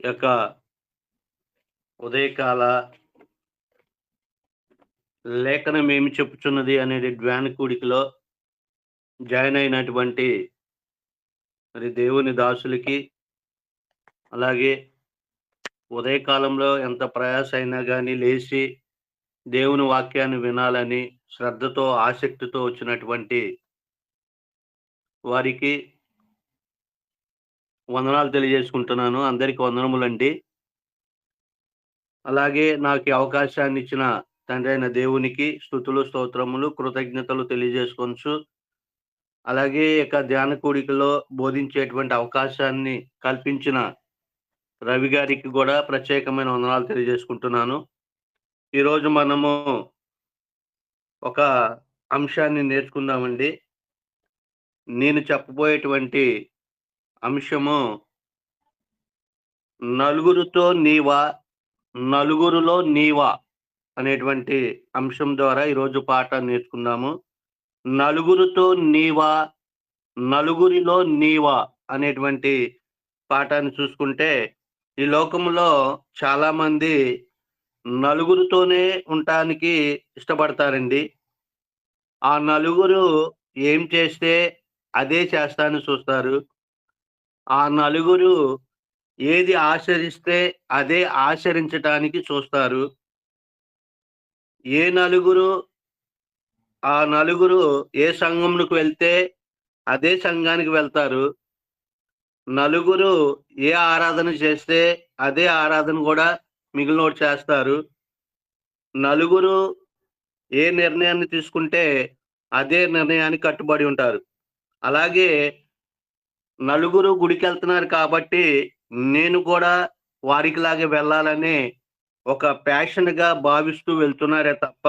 యొక్క ఉదయకాల లేఖనం ఏమి చెప్పుచున్నది అనేది డ్వాన్ కూడికలో జాయిన్ అయినటువంటి మరి దేవుని దాసులకి అలాగే ఉదయకాలంలో ఎంత ప్రయాస అయినా కానీ లేచి దేవుని వాక్యాన్ని వినాలని శ్రద్ధతో ఆసక్తితో వచ్చినటువంటి వారికి వందనాలు తెలియజేసుకుంటున్నాను. అందరికి వందనములండి. అలాగే నాకు ఈ అవకాశాన్ని ఇచ్చిన తండ్రి అయిన దేవునికి స్థుతులు స్తోత్రములు కృతజ్ఞతలు తెలియజేసుకోవచ్చు అలాగే ఇక ధ్యాన కూడికలో బోధించేటువంటి అవకాశాన్ని కల్పించిన రవి గారికి కూడా ప్రత్యేకమైన వందనాలు తెలియజేసుకుంటున్నాను. ఈరోజు మనము ఒక అంశాన్ని నేర్చుకుందామండి. నేను చెప్పబోయేటువంటి అంశము నలుగురితో నీవా నలుగురులో నీవా అనేటువంటి అంశం ద్వారా ఈరోజు పాట నేర్చుకున్నాము నలుగురితో నీవా నలుగురిలో నీవా అనేటువంటి పాఠాన్ని చూసుకుంటే ఈ లోకంలో చాలా మంది నలుగురితోనే ఉండటానికి ఇష్టపడతారండి. ఆ నలుగురు ఏం చేస్తే అదే చేస్తానని చూస్తారు. ఆ నలుగురు ఏది ఆచరిస్తే అదే ఆచరించటానికి చూస్తారు. ఏ నలుగురు ఆ నలుగురు ఏ సంఘంకు వెళ్తే అదే సంఘానికి వెళ్తారు. నలుగురు ఏ ఆరాధన చేస్తే అదే ఆరాధన కూడా మిగిలినోడు చేస్తారు. నలుగురు ఏ నిర్ణయాన్ని తీసుకుంటే అదే నిర్ణయానికి కట్టుబడి ఉంటారు. అలాగే నలుగురు గుడికి వెళ్తున్నారు కాబట్టి నేను కూడా వారికి లాగే వెళ్ళాలని ఒక ప్యాషన్గా భావిస్తూ వెళ్తున్నారే తప్ప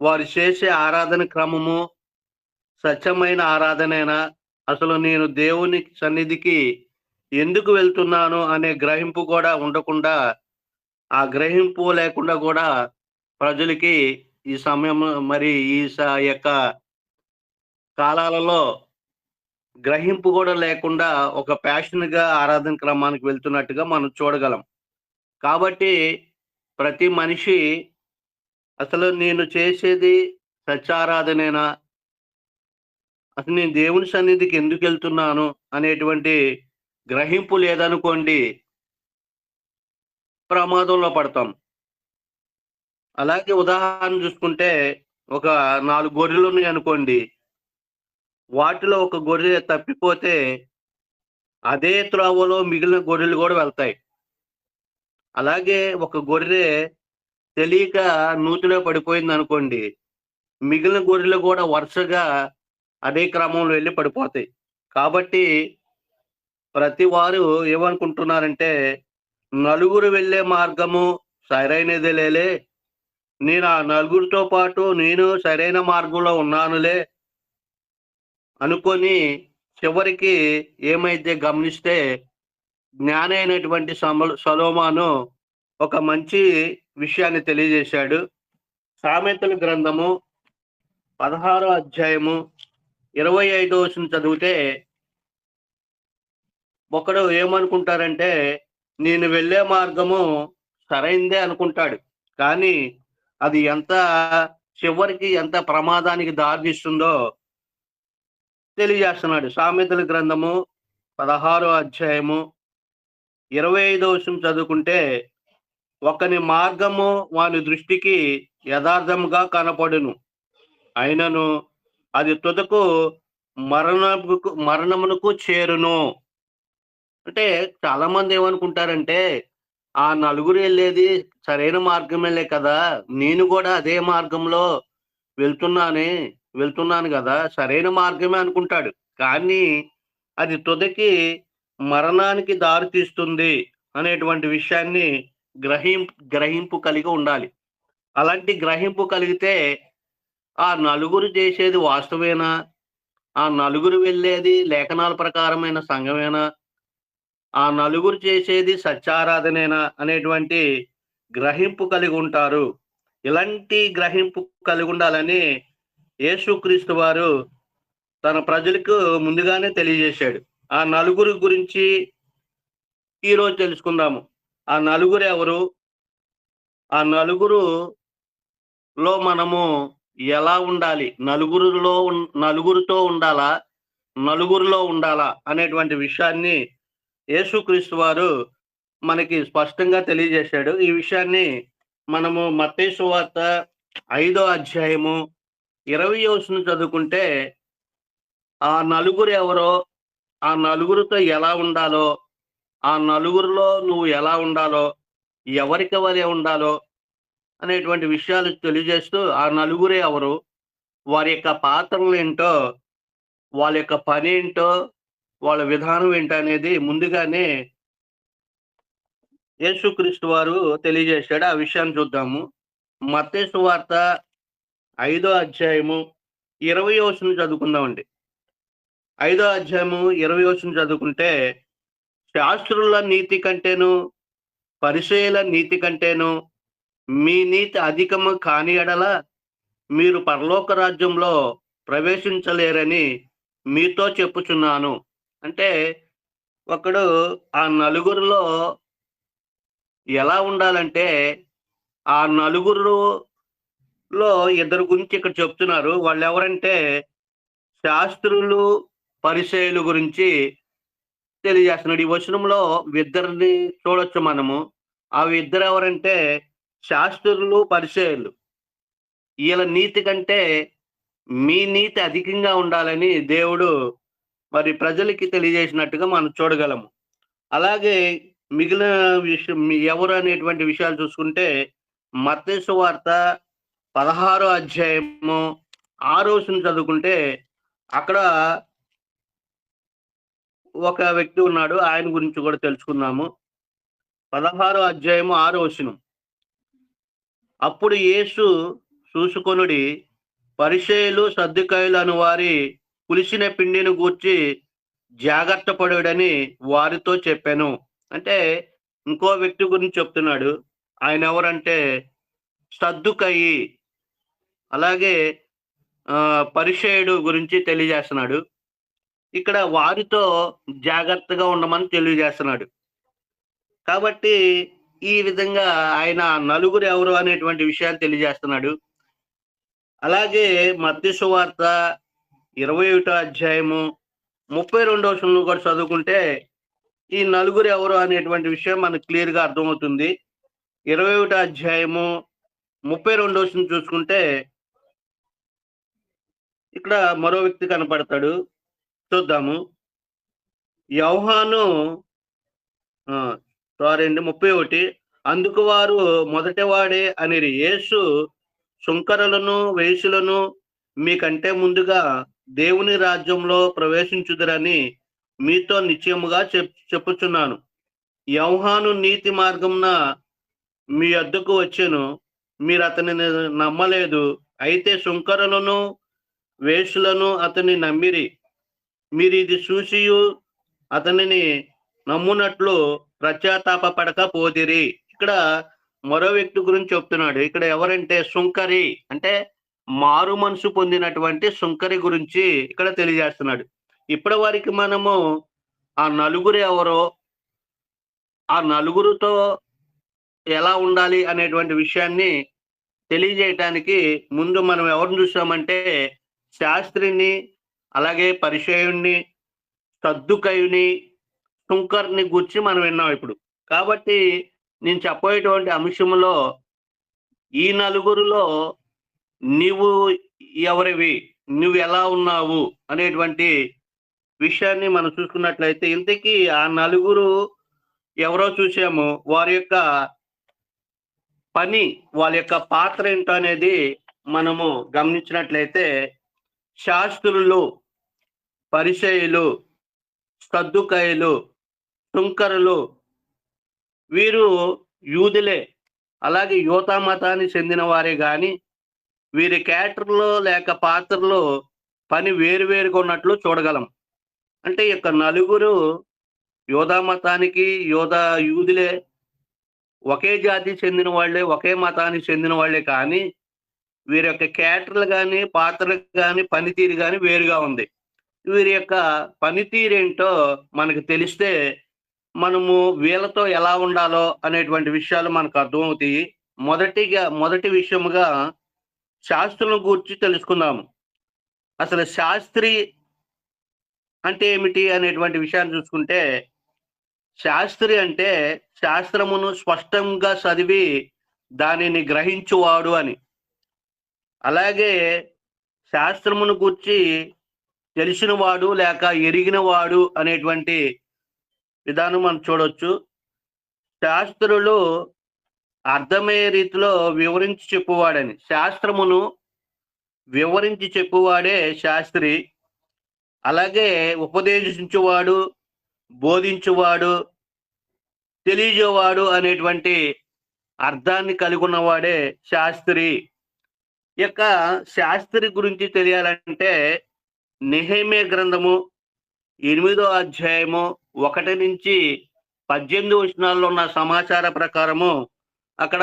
వారు చేసే ఆరాధన క్రమము సత్యమైన ఆరాధనైనా? అసలు నేను దేవుని సన్నిధికి ఎందుకు వెళ్తున్నాను అనే గ్రహింపు కూడా ఉండకుండా ఆ గ్రహింపు లేకుండా కూడా ప్రజలకి ఈ సమయం మరి ఈ యొక్క కాలాలలో గ్రహింపు కూడా లేకుండా ఒక ప్యాషన్గా ఆరాధన క్రమానికి వెళ్తున్నట్టుగా మనం చూడగలం. కాబట్టి ప్రతి మనిషి అసలు నేను చేసేది సత్యారాధనేనా? అసలు నేను దేవుని సన్నిధికి ఎందుకు వెళ్తున్నాను? అనేటువంటి గ్రహింపు లేదనుకోండి ప్రమాదంలో పడతాం. అలాగే ఉదాహరణ చూసుకుంటే ఒక నాలుగు గొర్రెలు ఉన్నాయి అనుకోండి. వాటిలో ఒక గొర్రె తప్పిపోతే అదే త్రోవలో మిగిలిన గొర్రెలు కూడా వెళ్తాయి. అలాగే ఒక గొర్రె తెలియక నూతిలో పడిపోయింది అనుకోండి మిగిలిన గొర్రెలు కూడా వరుసగా అదే క్రమంలో వెళ్ళి పడిపోతాయి. కాబట్టి ప్రతి వారు ఏమనుకుంటున్నారంటే నలుగురు వెళ్ళే మార్గము సరైనదే లేలే నేను ఆ నలుగురితో పాటు నేను సరైన మార్గంలో ఉన్నానులే అనుకొని చివరికి ఏమైతే గమనిస్తే జ్ఞాని అయినటువంటి సలోమాను ఒక మంచి విషయాన్ని తెలియజేశాడు. సామెతల గ్రంథము పదహారో అధ్యాయము ఇరవై ఐదో వచనం చదివితే ఒకడు ఏమనుకుంటారంటే నేను వెళ్ళే మార్గము సరైందే అనుకుంటాడు. కానీ అది ఎంత చివరికి ఎంత ప్రమాదానికి దారితీస్తుందో తెలియజేస్తున్నాడు. సామెతల గ్రంథము పదహారో అధ్యాయము ఇరవై ఐదో వర్షం చదువుకుంటే ఒకని మార్గము వాని దృష్టికి యథార్థముగా కనపడును. అయినను అది తుదకు మరణముకు మరణమునకు చేరును. అంటే చాలా మంది ఏమనుకుంటారంటే ఆ నలుగురు వెళ్ళేది సరైన మార్గమేలే కదా. నేను కూడా అదే మార్గంలో వెళ్తున్నానే. వెళ్తున్నాను కదా సరైన మార్గమే అనుకుంటాడు. కానీ అది తుదకి మరణానికి దారి తీస్తుంది అనేటువంటి విషయాన్ని గ్రహింపు గ్రహింపు కలిగి ఉండాలి. అలాంటి గ్రహింపు కలిగితే ఆ నలుగురు చేసేది వాస్తవేనా? ఆ నలుగురు వెళ్ళేది లేఖనాల ప్రకారమైన సంఘమేనా? ఆ నలుగురు చేసేది సత్యారాధనేనా? అనేటువంటి గ్రహింపు కలిగి ఉంటారు. ఇలాంటి గ్రహింపు కలిగి ఉండాలని యేసుక్రీస్తు వారు తన ప్రజలకు ముందుగానే తెలియజేశాడు. ఆ నలుగురి గురించి ఈరోజు తెలుసుకుందాము. ఆ నలుగురు ఎవరు? ఆ నలుగురు లో మనము ఎలా ఉండాలి? నలుగురులో నలుగురితో ఉండాలా? నలుగురిలో ఉండాలా? అనేటువంటి విషయాన్ని యేసుక్రీస్తు వారు మనకి స్పష్టంగా తెలియజేశాడు. ఈ విషయాన్ని మనము మత్తేసు వార్త ఐదో అధ్యాయము ఇరవై యోసును చదువుకుంటే ఆ నలుగురు ఎవరో ఆ నలుగురితో ఎలా ఉండాలో ఆ నలుగురిలో నువ్వు ఎలా ఉండాలో ఎవరికి వలె ఉండాలో అనేటువంటి విషయాలు తెలియజేస్తూ ఆ నలుగురే ఎవరు వారి యొక్క పాత్రలు ఏంటో వాళ్ళ యొక్క పని ఏంటో వాళ్ళ విధానం ఏంటో అనేది ముందుగానే యేసుక్రీస్తు వారు తెలియజేశాడు. ఆ విషయాన్ని చూద్దాము. మత్తేసు వార్త ఐదో అధ్యాయము ఇరవై వచనం చదువుకుందామండి. ఐదో అధ్యాయము ఇరవై వచనం చదువుకుంటే శాస్త్రుల నీతి కంటేను పరిచయల నీతి కంటేను మీ నీతి అధికము కాని ఎడల మీరు పరలోక రాజ్యంలో ప్రవేశించలేరని మీతో చెప్పుచున్నాను. అంటే ఒకడు ఆ నలుగురిలో ఎలా ఉండాలంటే ఆ నలుగురు లో ఇద్దరు గురించి ఇక్కడ చెప్తున్నారు. వాళ్ళు ఎవరంటే శాస్త్రులు పరిచయులు గురించి తెలియజేస్తున్నాడు. ఈ వచనంలో ఇద్దరిని చూడొచ్చు మనము. ఆ ఇద్దరు ఎవరంటే శాస్త్రులు పరిచయులు. వీళ్ళ నీతి కంటే మీ నీతి అధికంగా ఉండాలని దేవుడు మరి ప్రజలకి తెలియజేసినట్టుగా మనం చూడగలము. అలాగే మిగిలిన విషయం ఎవరు అనేటువంటి విషయాలు చూసుకుంటే మత్తేసు వార్త పదహారో అధ్యాయము ఆరో చదువుకుంటే అక్కడ ఒక వ్యక్తి ఉన్నాడు ఆయన గురించి కూడా తెలుసుకుందాము. పదహారో అధ్యాయము ఆరో వచనం అప్పుడు యేసు చూసుకొనుడి పరిచయలు సర్దుకాయలు అను వారి పులిసిన పిండిని గూర్చి జాగ్రత్త పడుడని వారితో చెప్పాను. అంటే ఇంకో వ్యక్తి గురించి చెప్తున్నాడు. ఆయన ఎవరంటే సర్దుకయ్యి అలాగే ఆ, పరిచయుడు గురించి తెలియజేస్తున్నాడు. ఇక్కడ వారితో జాగ్రత్తగా ఉండమని తెలియజేస్తున్నాడు. కాబట్టి ఈ విధంగా ఆయన నలుగురు ఎవరు అనేటువంటి విషయాన్ని తెలియజేస్తున్నాడు. అలాగే మత్స్యవార్త ఇరవై ఒకటో అధ్యాయము ముప్పై రెండో వచనంలో కూడా చదువుకుంటే ఈ నలుగురు ఎవరు అనేటువంటి విషయం మనకు క్లియర్గా అర్థమవుతుంది. ఇరవై ఒకటో అధ్యాయము ముప్పై రెండో వచనం చూసుకుంటే ఇక్కడ మరో వ్యక్తి కనపడతాడు. చూద్దాము. యౌహాను సారీ అండి ముప్పై ఒకటి. అందుకు వారు మొదటి వాడే యేసు సుంకరులను వేసులను మీకంటే ముందుగా దేవుని రాజ్యంలో ప్రవేశించుదరని మీతో నిశ్చయముగా చెప్ చెప్పుచున్నాను. యౌహాను నీతి మార్గంన మీ వద్దకు వచ్చాను. మీరు అతనిని నమ్మలేదు. అయితే సుంకరులను వేషులను అతని నమ్మిరి. మీరు ఇది చూసి అతనిని నమ్మునట్లు ప్రత్యాతాప పడక పోదిరి ఇక్కడ మరో వ్యక్తి గురించి చెప్తున్నాడు. ఇక్కడ ఎవరంటే సుంకరి అంటే మారు మనసు పొందినటువంటి సుంకరి గురించి ఇక్కడ తెలియజేస్తున్నాడు. ఇప్పటి వరకు మనము ఆ నలుగురు ఎవరో ఆ నలుగురితో ఎలా ఉండాలి అనేటువంటి విషయాన్ని తెలియజేయటానికి ముందు మనం ఎవరిని చూసామంటే శాస్త్రిని అలాగే పరిచయుణ్ణి సద్దుకయుని సుంకర్ని గురించి మనం విన్నాం ఇప్పుడు. కాబట్టి నేను చెప్పేటువంటి అంశంలో ఈ నలుగురిలో నీవు ఎవరివి? నువ్వు ఎలా ఉన్నావు? అనేటువంటి విషయాన్ని మనం చూసుకున్నట్లయితే ఇంతకీ ఆ నలుగురు ఎవరో చూసాము. వారి యొక్క పని వాళ్ళ యొక్క పాత్ర ఏంటో అనేది మనము గమనించినట్లయితే శాస్త్రులు పరిచయులు సద్దుకాయలు శుంకరులు వీరు యూదులే. అలాగే యోతా మతానికి చెందిన వారే కానీ వీరి క్యాటర్లో లేక పాత్రలో పని వేరువేరుగా ఉన్నట్లు చూడగలం. అంటే ఈ యొక్క నలుగురు యోధా మతానికి యోధా యూదులే ఒకే జాతికి చెందిన వాళ్ళే ఒకే మతానికి చెందిన వాళ్ళే కానీ వీరి యొక్క క్యాటర్లు కానీ పాత్రలు కానీ పనితీరు కానీ వేరుగా ఉంది. వీరి యొక్క పనితీరు ఏంటో మనకు తెలిస్తే మనము వీళ్ళతో ఎలా ఉండాలో అనేటువంటి విషయాలు మనకు అర్థమవుతాయి. మొదటిగా మొదటి విషయముగా శాస్త్రం గురించి తెలుసుకుందాము. అసలు శాస్త్రి అంటే ఏమిటి అనేటువంటి విషయాన్ని చూసుకుంటే శాస్త్రి అంటే శాస్త్రమును స్పష్టంగా చదివి దానిని గ్రహించువాడు అని. అలాగే శాస్త్రమును గుర్చి తెలిసినవాడు లేక ఎరిగినవాడు అనేటువంటి విధానం మనం చూడవచ్చు శాస్త్రులు అర్థమయ్యే రీతిలో వివరించి చెప్పువాడని శాస్త్రమును వివరించి చెప్పువాడే శాస్త్రి. అలాగే ఉపదేశించువాడు బోధించువాడు తెలియజేవాడు అనేటువంటి అర్థాన్ని కలిగి ఉన్నవాడే శాస్త్రి. యొక్క శాస్త్రి గురించి తెలియాలంటే నిహేమే గ్రంథము ఎనిమిదో అధ్యాయము ఒకటి నుంచి పద్దెనిమిది వచనాల్లో ఉన్న సమాచార ప్రకారము అక్కడ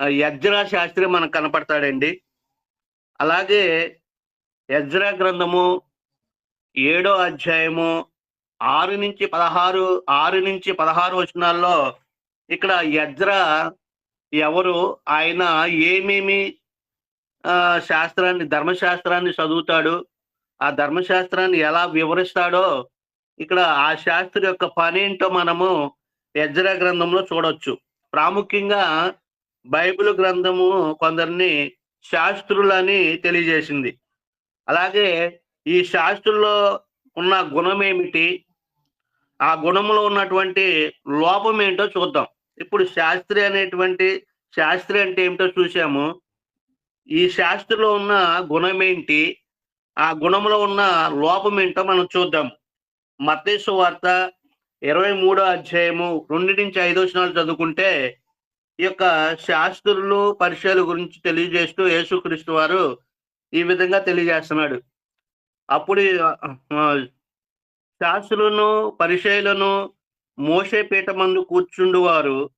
యజ్రా శాస్త్రి మనకు కనపడతాడండి. అలాగే యజ్రా గ్రంథము ఏడో అధ్యాయము ఆరు నుంచి పదహారు ఆరు నుంచి పదహారు వచనాల్లో ఇక్కడ యజ్రా ఎవరు ఆయన ఏమేమి శాస్త్రాన్ని ధర్మశాస్త్రాన్ని చదువుతాడు. ఆ ధర్మశాస్త్రాన్ని ఎలా వివరిస్తాడో ఇక్కడ ఆ శాస్త్రి యొక్క పని ఏంటో మనము యజ్రా గ్రంథంలో చూడొచ్చు. ప్రాముఖ్యంగా బైబిల్ గ్రంథము కొందరిని శాస్త్రులని తెలియజేసింది. అలాగే ఈ శాస్త్రుల్లో ఉన్న గుణం ఏమిటి? ఆ గుణంలో ఉన్నటువంటి లోపం ఏంటో చూద్దాం. ఇప్పుడు శాస్త్రి అనేటువంటి శాస్త్రి అంటే ఏమిటో చూసాము ఈ శాస్త్రిలో ఉన్న గుణం ఏంటి ఆ గుణంలో ఉన్న లోపం ఏంటో మనం చూద్దాం. మత్తేసు వార్త ఇరవై మూడో అధ్యాయము రెండు నుంచి ఐదో వచనాలు చదువుకుంటే ఈ యొక్క శాస్త్రులు పరిచయాల గురించి తెలియజేస్తూ యేసుక్రీస్తు వారు ఈ విధంగా తెలియజేస్తున్నాడు. అప్పుడు శాస్త్రులను పరిచయలను మోసే పీఠ మందు కూర్చుండువారు.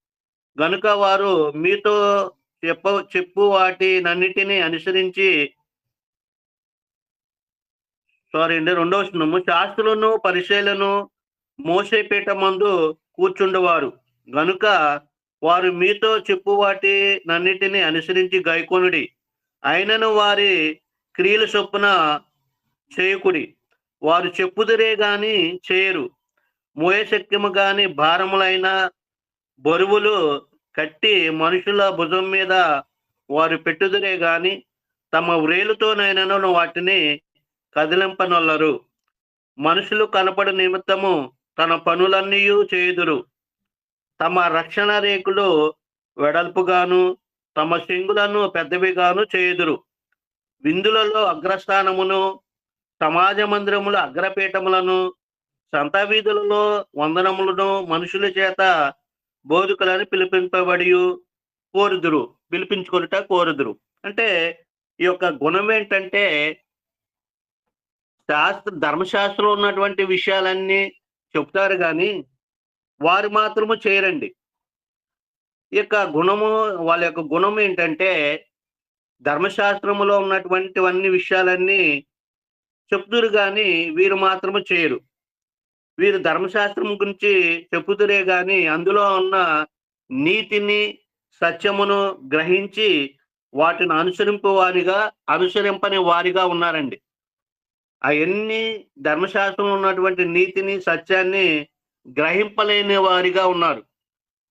గనుక వారు మీతో చెప్ప చెప్పు వాటి నన్నిటిని అనుసరించి సారీ అండి రెండవ వచనము. శాస్త్రులను పరిశీలను మోసేపీట మందు కూర్చుండేవారు. గనుక వారు మీతో చెప్పు వాటి నన్నిటిని అనుసరించి గైకొనుడి. అయినను వారి క్రియల చొప్పున చేయకుడి. వారు చెప్పుదురే గాని చేయరు. మోయశక్యము గాని భారములైన బరువులు కట్టి మనుషుల భుజం మీద వారు పెట్టుదురే గాని తమ వ్రేలుతోనైనను వాటిని కదిలింపనొల్లరు. మనుషులు కనపడు నిమిత్తము తన పనులన్నీ చేయుదురు. తమ రక్షణ రేకులు వెడల్పుగాను తమ సింగులను పెద్దవిగాను చేయుదురు. విందులలో అగ్రస్థానమును సమాజ మందిరముల అగ్రపీఠములను సంత వీధులలో వందనములను మనుషుల చేత బోధకులని పిలిపింపబడి కోరుదురు పిలిపించుకొనుట కోరుదురు. అంటే ఈ యొక్క గుణం ఏంటంటే శాస్త్ర ధర్మశాస్త్రం ఉన్నటువంటి విషయాలన్నీ చెప్తారు కానీ వారు మాత్రము చేయరండి. ఈ యొక్క గుణము వాళ్ళ యొక్క గుణం ఏంటంటే ధర్మశాస్త్రములో ఉన్నటువంటివన్నీ విషయాలన్నీ చెప్తురు కానీ వీరు మాత్రము చేయరు. వీరు ధర్మశాస్త్రం గురించి చెప్పుతురే గాని అందులో ఉన్న నీతిని సత్యమును గ్రహించి వాటిని అనుసరింపు వారిగా అనుసరింపని వారిగా ఉన్నారండి. అవన్నీ ధర్మశాస్త్రంలో ఉన్నటువంటి నీతిని సత్యాన్ని గ్రహింపలేని వారిగా ఉన్నారు.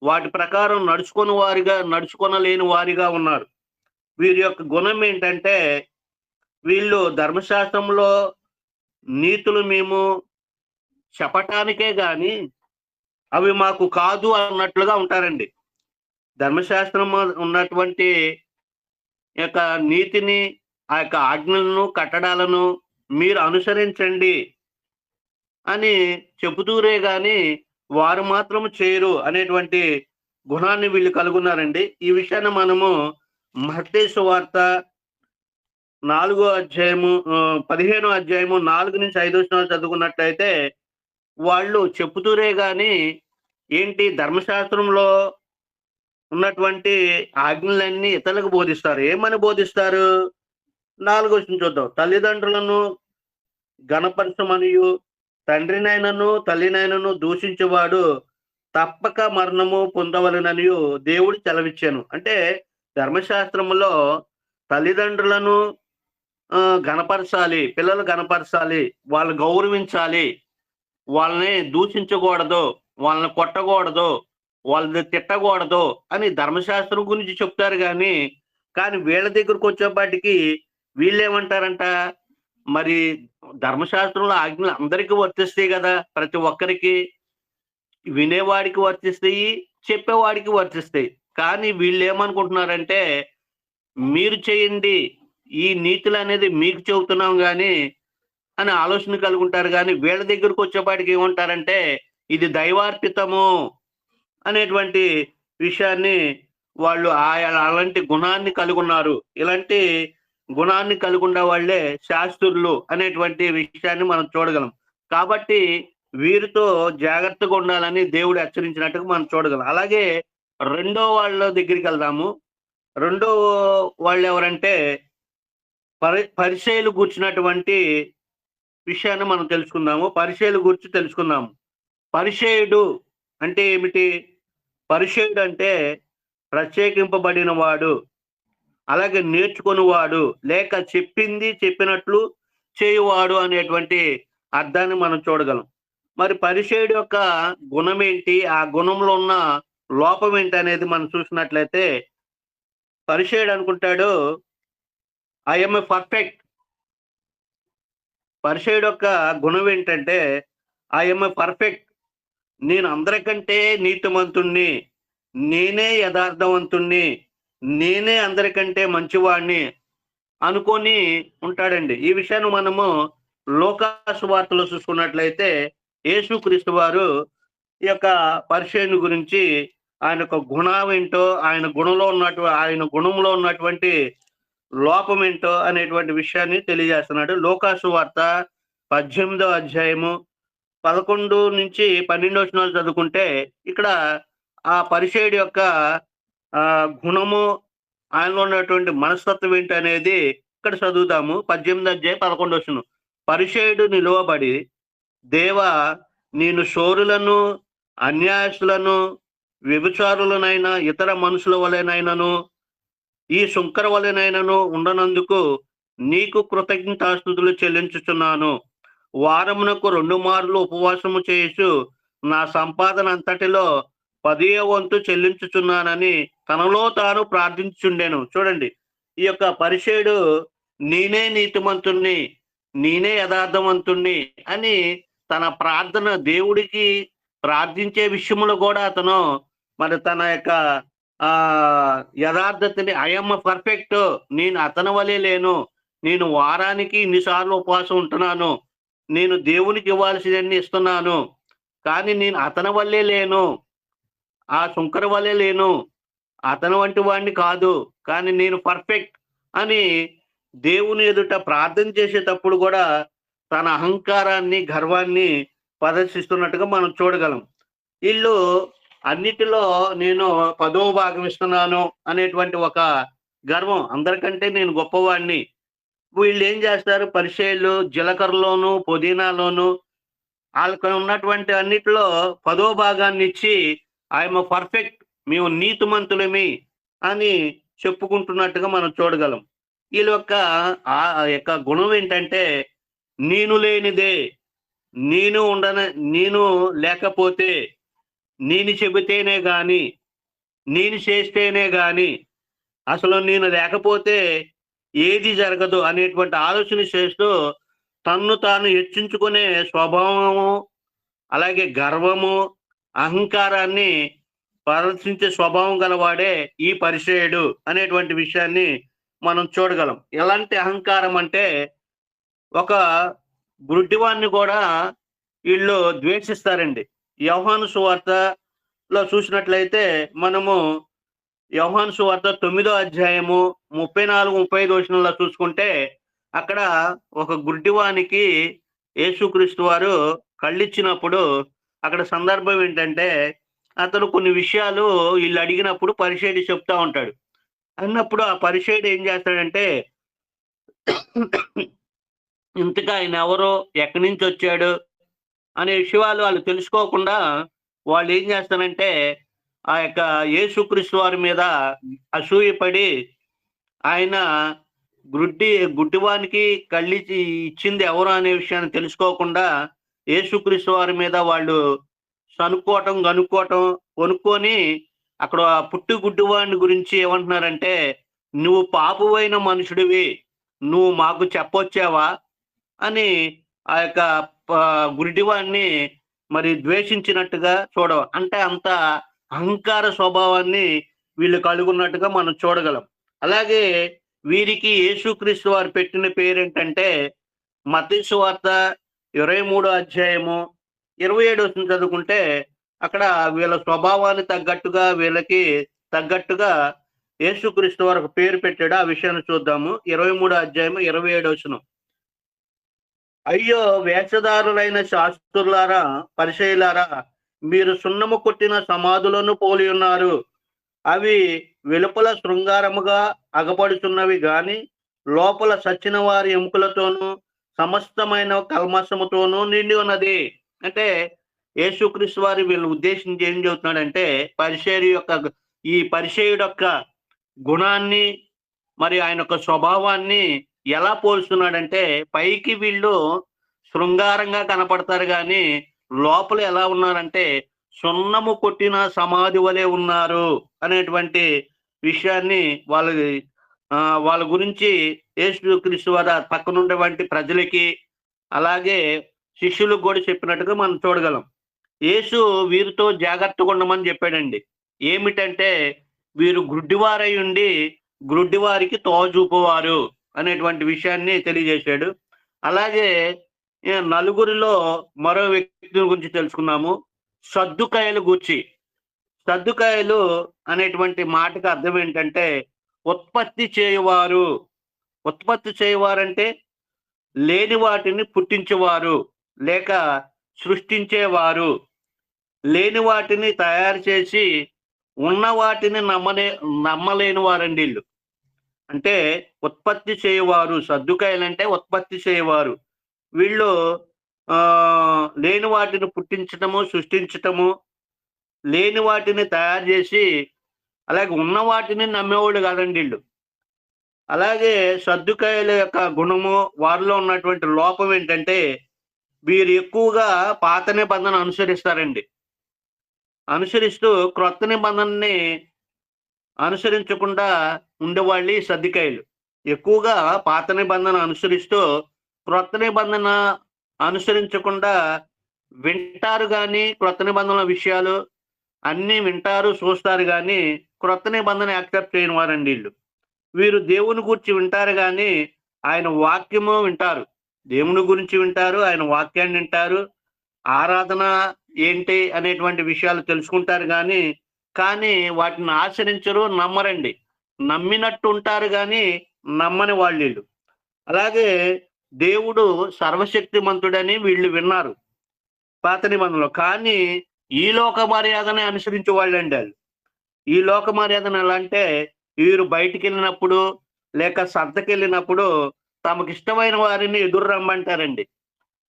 వాటి ప్రకారం నడుచుకొని వారిగా నడుచుకొనలేని వారిగా ఉన్నారు. వీరి యొక్క గుణం ఏంటంటే వీళ్ళు ధర్మశాస్త్రంలో నీతులు మేము చెప్పటానికే గాని అవి మాకు కాదు అన్నట్లుగా ఉంటారండి. ధర్మశాస్త్రం ఉన్నటువంటి యొక్క నీతిని ఆ యొక్క ఆజ్ఞలను కట్టడాలను మీరు అనుసరించండి అని చెబుతూరే గాని వారు మాత్రం చేయరు అనేటువంటి గుణాన్ని వీళ్ళు కలుగున్నారండి. ఈ విషయాన్ని మనము మహతేశు వార్త నాలుగో అధ్యాయము పదిహేనో అధ్యాయము నాలుగు నుంచి ఐదు వచనాలు చదువుకున్నట్లయితే వాళ్ళు చెప్పుతూరే కానీ ఏంటి ధర్మశాస్త్రంలో ఉన్నటువంటి ఆజ్ఞలన్నీ ఇతరులకు బోధిస్తారు. ఏమని బోధిస్తారు? నాలుగో వచ్చిన చూద్దాం. తల్లిదండ్రులను గణపరచమనియు తండ్రినైనను తల్లినైనను దూషించేవాడు తప్పక మరణము పొందవలననియు దేవుడు సెలవిచ్చాను. అంటే ధర్మశాస్త్రములో తల్లిదండ్రులను గణపరచాలి పిల్లలు గణపరచాలి వాళ్ళు గౌరవించాలి వాళ్ళని దూషించకూడదు వాళ్ళని కొట్టకూడదు వాళ్ళని తిట్టకూడదు అని ధర్మశాస్త్రం గురించి చెప్తారు కానీ కానీ వీళ్ళ దగ్గరకు వచ్చేపాటికి వీళ్ళేమంటారంట? మరి ధర్మశాస్త్రంలో ఆజ్ఞలు అందరికీ వర్తిస్తాయి కదా ప్రతి ఒక్కరికి. వినేవాడికి వర్తిస్తాయి చెప్పేవాడికి వర్తిస్తాయి. కానీ వీళ్ళు ఏమనుకుంటున్నారంటే మీరు చేయండి ఈ నీతులు అనేది మీకు చెబుతున్నాం కానీ అని ఆలోచన కలుగుంటారు కానీ వీళ్ళ దగ్గరకు వచ్చేపాటికి ఏమంటారంటే ఇది దైవార్పితము అనేటువంటి విషయాన్ని వాళ్ళు ఆయా అలాంటి గుణాన్ని కలిగి ఉన్నారు. ఇలాంటి గుణాన్ని కలిగి ఉన్న వాళ్ళే శాస్త్రులు అనేటువంటి విషయాన్ని మనం చూడగలం. కాబట్టి వీరితో జాగ్రత్తగా ఉండాలని దేవుడు హెచ్చరించినట్టుగా మనం చూడగలం. అలాగే రెండో వాళ్ళ దగ్గరికి వెళ్దాము. రెండో వాళ్ళు ఎవరంటే పరి పరిచయలు కూర్చున్నటువంటి విషయాన్ని మనం తెలుసుకుందాము. పరిచయలు గురించి తెలుసుకుందాము. పరిచయుడు అంటే ఏమిటి? పరిచయుడు అంటే ప్రత్యేకింపబడిన వాడు అలాగే నేర్చుకునేవాడు లేక చెప్పింది చెప్పినట్లు చేయువాడు అనేటువంటి అర్థాన్ని మనం చూడగలం. మరి పరిచయుడు యొక్క గుణం ఏంటి? ఆ గుణంలో ఉన్న లోపం ఏంటి అనేది మనం చూసినట్లయితే పరిచయుడు అనుకుంటాడు ఐఎమ్ ఏ పర్ఫెక్ట్ పరిచయుడు యొక్క గుణం ఏంటంటే ఐఎమ్ పర్ఫెక్ట్ నేను అందరికంటే నీతిమంతుణ్ణి. నేనే యథార్థవంతుణ్ణి. నేనే అందరికంటే మంచివాడిని అనుకొని ఉంటాడండి. ఈ విషయాన్ని మనము లోకాసు వార్తలో చూసుకున్నట్లయితే యేసుక్రీస్తు వారు ఈ యొక్క పరిచయం గురించి ఆయన యొక్క గుణం ఏంటో ఆయన గుణంలో ఉన్నటువంటి ఆయన గుణంలో ఉన్నటువంటి లోపం ఏంటో అనేటువంటి విషయాన్ని తెలియజేస్తున్నాడు. లోకాసు వార్త పద్దెనిమిదో అధ్యాయము పదకొండు నుంచి పన్నెండు వచనాలు చదువుకుంటే ఇక్కడ ఆ పరిచయుడి యొక్క ఆ గుణము ఆయనలో ఉన్నటువంటి మనస్తత్వం ఏంటి అనేది ఇక్కడ చదువుతాము పద్దెనిమిది అధ్యాయం పదకొండు వచనం. పరిచయుడు నిలువబడి దేవ నేను శోరులను అన్యాయస్తులను వ్యభిచారులనైనా ఇతర మనుషుల వలెనైనాను ఈ శుంకరవలనైనను ఉండనందుకు నీకు కృతజ్ఞతాస్థుతులు చెల్లించుచున్నాను. వారమునకు రెండు మార్లు ఉపవాసము చేసు నా సంపాదన అంతటిలో పదియ వంతు చెల్లించుచున్నానని తనలో తాను ప్రార్థించుండెను చూడండి ఈ యొక్క పరిచయుడు నేనే నీతిమంతుణ్ణి నేనే యథార్థవంతుణ్ణి అని తన ప్రార్థన దేవుడికి ప్రార్థించే విషయంలో కూడా అతను మరి తన యొక్క ఆ యథార్థతని ఐఎమ్ పర్ఫెక్ట్ నేను అతని వలే లేను. నేను వారానికి ఇన్నిసార్లు ఉపవాసం ఉంటున్నాను. నేను దేవునికి ఇవ్వాల్సినన్ని ఇస్తున్నాను. కానీ నేను అతని వల్లే లేను. ఆ శుంకర వల్లే లేను. అతను వంటి వాడిని కాదు. కానీ నేను పర్ఫెక్ట్ అని దేవుని ఎదుట ప్రార్థన చేసేటప్పుడు కూడా తన అహంకారాన్ని గర్వాన్ని ప్రదర్శిస్తున్నట్టుగా మనం చూడగలం. వీళ్ళు అన్నిటిలో నేను పదో భాగం ఇస్తున్నాను అనేటువంటి ఒక గర్వం. అందరికంటే నేను గొప్పవాడిని. వీళ్ళు ఏం చేస్తారు? పరిచయలు జీలకర్రలోను పుదీనాలోను వాళ్ళకి ఉన్నటువంటి అన్నిటిలో పదో భాగాన్ని ఇచ్చి ఆయన పర్ఫెక్ట్ మేము నీతిమంతులమి అని చెప్పుకుంటున్నట్టుగా మనం చూడగలం. వీళ్ళ యొక్క ఆ యొక్క గుణం ఏంటంటే నేను లేనిదే నేను ఉండన నేను లేకపోతే నేను చెబితేనే గాని నేను చేస్తేనే గాని అసలు నేను లేకపోతే ఏది జరగదు అనేటువంటి ఆలోచన చేస్తూ తన్ను తాను హెచ్చించుకునే స్వభావము అలాగే గర్వము అహంకారాన్ని ప్రదర్శించే స్వభావం గలవాడే ఈ పరిచయుడు అనేటువంటి విషయాన్ని మనం చూడగలం. ఎలాంటి అహంకారం అంటే ఒక గుడ్డివాన్ని కూడా వీళ్ళు ద్వేషిస్తారండి. యవహాను సువార్తలో చూసినట్లయితే మనము యవహాను సువార్త తొమ్మిదో అధ్యాయము ముప్పై నాలుగు ముప్పై ఐదు వచనంలో చూసుకుంటే అక్కడ ఒక గుడ్డివానికి యేసుక్రీస్తు వారు కళ్ళిచ్చినప్పుడు అక్కడ సందర్భం ఏంటంటే అతను కొన్ని విషయాలు వీళ్ళు అడిగినప్పుడు పరిషేడి చెప్తా ఉంటాడు. అన్నప్పుడు ఆ పరిషేడు ఏం చేస్తాడంటే ఇంతగా ఆయన ఎవరో ఎక్కడి నుంచి వచ్చాడు అనే విషయాలు వాళ్ళు తెలుసుకోకుండా వాళ్ళు ఏం చేస్తారంటే ఆ యొక్క యేసుక్రీస్తు వారి మీద అసూయపడి ఆయన గుడ్డి గుడ్డివానికి కళ్ళి ఇచ్చింది ఎవరు అనే విషయాన్ని తెలుసుకోకుండా యేసుక్రీస్తు వారి మీద వాళ్ళు సనుక్కోవటం కనుక్కోవటం కొనుక్కొని అక్కడ పుట్టి గుడ్డివాడిని గురించి ఏమంటున్నారంటే నువ్వు పాపువైన మనుషుడివి నువ్వు మాకు చెప్పొచ్చావా? అని ఆ యొక్క గురిడివాన్ని మరి ద్వేషించినట్టుగా చూడవ అంటే అంత అహంకార స్వభావాన్ని వీళ్ళు కలుగున్నట్టుగా మనం చూడగలం. అలాగే వీరికి యేసుక్రీస్తు వారు పెట్టిన పేరేంటంటే మతీశ్వార్త ఇరవై మూడో అధ్యాయము ఇరవై ఏడు వచ్చిన చదువుకుంటే అక్కడ వీళ్ళ స్వభావాన్ని తగ్గట్టుగా వీళ్ళకి తగ్గట్టుగా యేసుక్రీస్తు వారు పేరు పెట్టాడు. ఆ విషయాన్ని చూద్దాము. ఇరవై మూడో అధ్యాయము ఇరవై ఏడు వచ్చినాం అయ్యో వేషధారులైన శాస్త్రులారా పరిచయలారా మీరు సున్నము కొట్టిన సమాధులను పోలి ఉన్నారు. అవి వెలుపల శృంగారముగా అగపడుతున్నవి గాని లోపల సచ్చిన వారి ఎముకలతోనూ సమస్తమైన కల్మసముతోనూ నిండి ఉన్నది. అంటే యేసుక్రీస్తు వారి వీళ్ళు ఉద్దేశించి ఏం చెబుతున్నాడంటే పరిచయ యొక్క ఈ పరిచయుడు యొక్క గుణాన్ని మరి ఆయన యొక్క స్వభావాన్ని ఎలా పోల్చుతున్నాడంటే పైకి వీళ్ళు శృంగారంగా కనపడతారు కానీ లోపల ఎలా ఉన్నారంటే సున్నము కొట్టిన సమాధి వలె ఉన్నారు అనేటువంటి విషయాన్ని వాళ్ళ వాళ్ళ గురించి యేసు క్రీస్తు వారి పక్కనుండేటువంటి ప్రజలకి అలాగే శిష్యులకు కూడా చెప్పినట్టుగా మనం చూడగలం. యేసు వీరితో జాగ్రత్తగా ఉండమని చెప్పాడండి. ఏమిటంటే వీరు గుడ్డివారై ఉండి గ్రుడ్డివారికి తోజూపువారు. అనేటువంటి విషయాన్ని తెలియజేశాడు. అలాగే నలుగురిలో మరో వ్యక్తి గురించి తెలుసుకున్నాము సద్దుకాయలు గూర్చి. సద్దుకాయలు అనేటువంటి మాటకు అర్థం ఏంటంటే ఉత్పత్తి చేయవారు. ఉత్పత్తి చేయవారంటే లేని వాటిని పుట్టించేవారు లేక సృష్టించేవారు. లేని వాటిని తయారు చేసి ఉన్న వాటిని నమ్మనే నమ్మలేని వారండి వీళ్ళు. అంటే ఉత్పత్తి చేయవారు సర్దుకాయలంటే ఉత్పత్తి చేయవారు. వీళ్ళు లేని వాటిని పుట్టించటము సృష్టించటము లేని వాటిని తయారు చేసి అలాగే ఉన్న వాటిని నమ్మేవాళ్ళు కాదండి వీళ్ళు. అలాగే సర్దుకాయల యొక్క గుణము వారిలో ఉన్నటువంటి లోపం ఏంటంటే వీరు ఎక్కువగా పాత నిబంధన అనుసరిస్తారండి. అనుసరిస్తూ క్రొత్త నిబంధనని అనుసరించకుండా ఉండేవాళ్ళు సర్దికాయలు. ఎక్కువగా పాత నిబంధన అనుసరిస్తూ క్రొత్త నిబంధన అనుసరించకుండా వింటారు కానీ క్రొత్త నిబంధనల విషయాలు అన్నీ వింటారు చూస్తారు కానీ క్రొత్త నిబంధన యాక్సెప్ట్ చేయని వారండి వీళ్ళు. వీరు దేవుని గురించి వింటారు కానీ ఆయన వాక్యము వింటారు. దేవుని గురించి వింటారు ఆయన వాక్యాన్ని వింటారు. ఆరాధన ఏంటి అనేటువంటి విషయాలు తెలుసుకుంటారు కానీ కానీ వాటిని ఆచరించరు నమ్మరండి. నమ్మినట్టు ఉంటారు కానీ నమ్మని వాళ్ళు వీళ్ళు అలాగే దేవుడు సర్వశక్తిమంతుడని వీళ్ళు విన్నారు. పాత నిబంధనలో. కానీ ఈ లోక మర్యాదనే అనుసరించే వాళ్ళండి వాళ్ళు. ఈ లోక మర్యాదను ఎలా అంటే వీరు బయటికి వెళ్ళినప్పుడు లేక సంతకి వెళ్ళినప్పుడు తమకు ఇష్టమైన వారిని ఎదురు రమ్మంటారండి.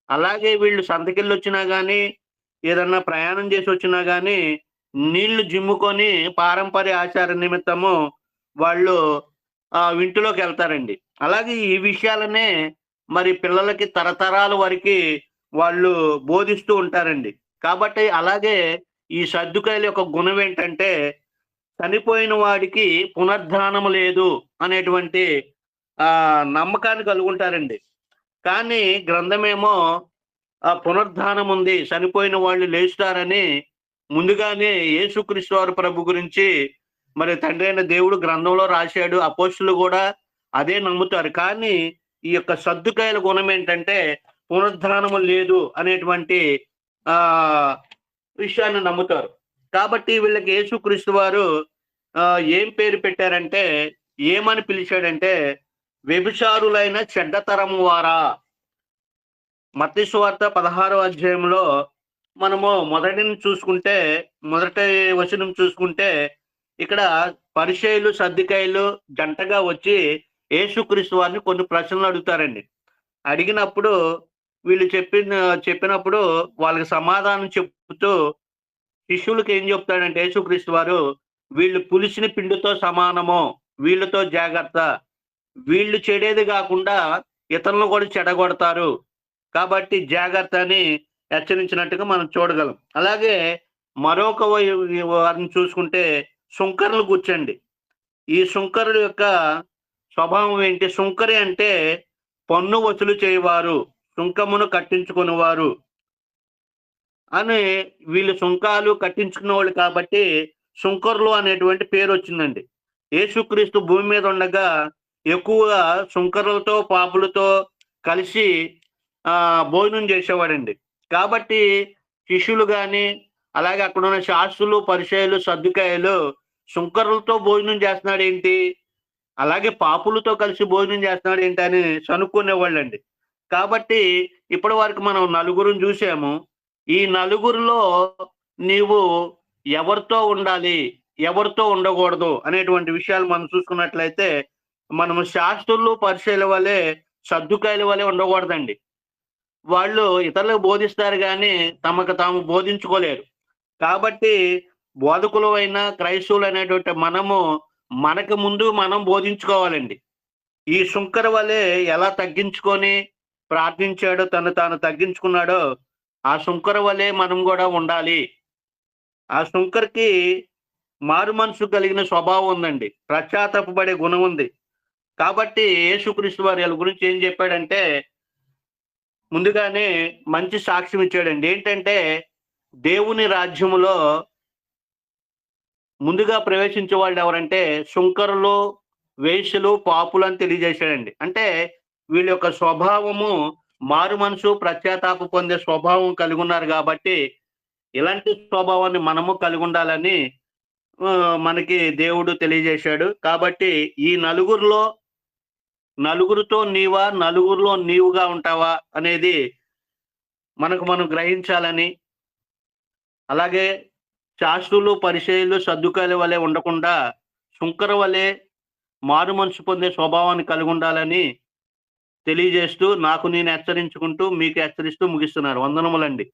అలాగే వీళ్ళు సంతకెళ్ళి వచ్చినా కానీ ఏదన్నా ప్రయాణం చేసి వచ్చినా కానీ నీళ్ళు జిమ్ముకొని పారంపర్య ఆచార నిమిత్తము వాళ్ళు ఆ ఇంటిలోకి వెళ్తారండి. అలాగే ఈ విషయాలనే మరి పిల్లలకి తరతరాల వరకు వాళ్ళు బోధిస్తూ ఉంటారండి. కాబట్టి అలాగే ఈ సర్దుకాయల యొక్క గుణం ఏంటంటే చనిపోయిన వాడికి పునర్ధానం లేదు అనేటువంటి ఆ నమ్మకాన్ని కలుగుంటారండి. కానీ గ్రంథమేమో ఆ పునర్ధానం ఉంది చనిపోయిన వాళ్ళు లేస్తారని ముందుగానే యేసుక్రీస్తు వారు ప్రభు గురించి మరి తండ్రి అయిన దేవుడు గ్రంథంలో రాశాడు అపోస్తులు కూడా అదే నమ్ముతారు. కానీ ఈ యొక్క సర్దుకాయల గుణం ఏంటంటే పునరుద్ధానము లేదు అనేటువంటి ఆ విషయాన్ని నమ్ముతారు. కాబట్టి వీళ్ళకి యేసుక్రీస్తు వారు ఆ, ఏం పేరు పెట్టారంటే ఏమని పిలిచాడంటే వ్యభిచారులైన చెడ్డతరము వారా. మత్తి వార్త పదహారో అధ్యాయంలో మనము మొదటిని చూసుకుంటే మొదటి వచనం చూసుకుంటే ఇక్కడ పరిచయలు సర్దికాయలు జంటగా వచ్చి యేసుక్రీస్తు వారిని కొన్ని ప్రశ్నలు అడుగుతారండి. అడిగినప్పుడు వీళ్ళు చెప్పిన చెప్పినప్పుడు వాళ్ళకి సమాధానం చెప్తూ శిష్యులకు ఏం చెప్తాడంటే యేసుక్రీస్తు వారు వీళ్ళు పులిసిన పిండితో సమానము వీళ్ళతో జాగ్రత్త. వీళ్ళు చెడేది కాకుండా ఇతరులను కూడా చెడగొడతారు. కాబట్టి జాగ్రత్త అని హెచ్చరించినట్టుగా మనం చూడగలం. అలాగే మరొక వై- వారిని చూసుకుంటే సుంకరులు కూర్చోండి. ఈ శుంకరుల యొక్క స్వభావం ఏంటి? శుంకరి అంటే పన్ను వసూలు చేయవారు సుంకమును కట్టించుకునేవారు అని వీళ్ళు సుంకాలు కట్టించుకునే వాళ్ళు కాబట్టి సుంకరులు అనేటువంటి పేరు వచ్చిందండి. యేసుక్రీస్తు భూమి మీద ఉండగా ఎక్కువగా సుంకరులతో పాపులతో కలిసి భోజనం చేసేవాడండి. కాబట్టి శిష్యులు కానీ అలాగే అక్కడ ఉన్న శాస్త్రులు పరిచయాలు సర్దుకాయలు శుంకరులతో భోజనం చేస్తున్నాడు ఏంటి అలాగే పాపులతో కలిసి భోజనం చేస్తున్నాడు ఏంటి అని సనుక్కునేవాళ్ళండి. కాబట్టి ఇప్పటి వరకు మనం నలుగురుని చూసాము. ఈ నలుగురిలో నీవు ఎవరితో ఉండాలి ఎవరితో ఉండకూడదు అనేటువంటి విషయాలు మనం చూసుకున్నట్లయితే మనము శాస్త్రులు పరిచయాల వలె సర్దుకాయల వలె ఉండకూడదండి. వాళ్ళు ఇతరులకు బోధిస్తారు కానీ తమకు తాము బోధించుకోలేరు. కాబట్టి బోధకులు అయినా క్రైస్తవులు అనేటువంటి మనము మనకు ముందు మనం బోధించుకోవాలండి. ఈ శుంకర వలె ఎలా తగ్గించుకొని ప్రార్థించాడో తను తాను తగ్గించుకున్నాడో ఆ శుంకర వలె మనం కూడా ఉండాలి. ఆ శుంకర్కి మారు మనసు కలిగిన స్వభావం ఉందండి. పశ్చాత్తపడే గుణం ఉంది. కాబట్టి యేసుక్రీస్తు వారి గురించి ఏం చెప్పాడంటే ముందుగానే మంచి సాక్ష్యం ఇచ్చాడండి. ఏంటంటే దేవుని రాజ్యములో ముందుగా ప్రవేశించే వాళ్ళు ఎవరంటే శుంకరులు వేషులు పాపులు అని తెలియజేశాడండి. అంటే వీళ్ళ యొక్క స్వభావము మారు మనసు ప్రత్యాతాప పొందే స్వభావం కలిగి ఉన్నారు కాబట్టి ఇలాంటి స్వభావాన్ని మనము కలిగి ఉండాలని మనకి దేవుడు తెలియజేశాడు. కాబట్టి ఈ నలుగురిలో నలుగురితో నీవా నలుగురిలో నీవుగా ఉంటావా అనేది మనకు మనం గ్రహించాలని. అలాగే శాస్త్రులు పరిచయులు సర్దుకాయల వలె ఉండకుండా శుంకర వలె మారు మనసు పొందే స్వభావాన్ని కలిగి ఉండాలని తెలియజేస్తూ నాకు నేను హెచ్చరించుకుంటూ మీకు హెచ్చరిస్తూ ముగిస్తున్నారు వందనములండి.